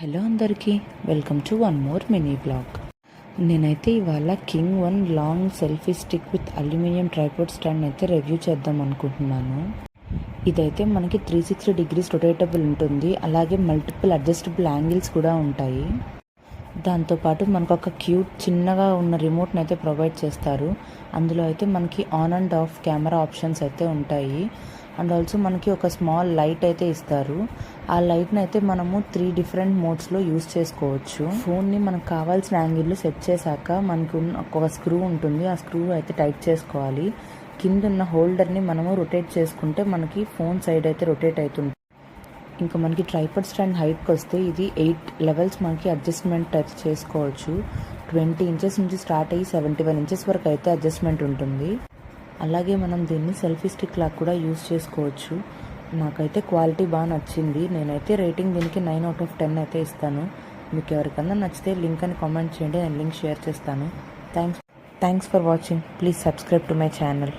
Hello అందరికీ welcome to one more mini blog. నేనైతే ఇవాళ king one long selfie stick with aluminium tripod stand అయితే review చేద్దాం అనుకుంటున్నాను. ఇదైతే మనకి త్రీ సిక్స్టీ డిగ్రీస్ రొటేటబుల్ ఉంటుంది. అలాగే మల్టిపుల్ అడ్జస్టబుల్ యాంగిల్స్ కూడా ఉంటాయి. దాంతోపాటు మనకు ఒక క్యూట్ చిన్నగా ఉన్న రిమోట్ని అయితే ప్రొవైడ్ చేస్తారు. అందులో అయితే మనకి on and off camera options అయితే ఉంటాయి. అండ్ ఆల్సో మనకి ఒక స్మాల్ లైట్ అయితే ఇస్తారు. ఆ లైట్ని అయితే మనము త్రీ డిఫరెంట్ మోడ్స్లో యూస్ చేసుకోవచ్చు. ఫోన్ని మనకు కావాల్సిన యాంగిల్లో సెట్ చేశాక మనకు ఉన్న ఒక స్క్రూ ఉంటుంది. ఆ స్క్రూ అయితే టైట్ చేసుకోవాలి. కింద ఉన్న హోల్డర్ని మనము రొటేట్ చేసుకుంటే మనకి ఫోన్ సైడ్ అయితే రొటేట్ అవుతుంది. ఇంకా మనకి ట్రైపడ్ స్టాండ్ హైట్కి వస్తే ఇది ఎయిట్ లెవెల్స్ మనకి అడ్జస్ట్మెంట్ అయితే చేసుకోవచ్చు. ట్వంటీ ఇంచెస్ నుంచి స్టార్ట్ అయ్యి సెవెంటీ వన్ ఇంచెస్ వరకు అయితే అడ్జస్ట్మెంట్ ఉంటుంది. అలాగే మనం దీన్ని సెల్ఫీ స్టిక్ లాగా కూడా యూస్ చేసుకోవచ్చు. నాకైతే క్వాలిటీ బాగా నచ్చింది. నేనైతే రేటింగ్ దీనికి నైన్ అవుట్ ఆఫ్ టెన్ అయితే ఇస్తాను. మీకు ఎవరికన్నా నచ్చితే లింక్ అని కామెంట్ చేయండి. నేను లింక్ షేర్ చేస్తాను. Thanks thanks for watching please subscribe to my channel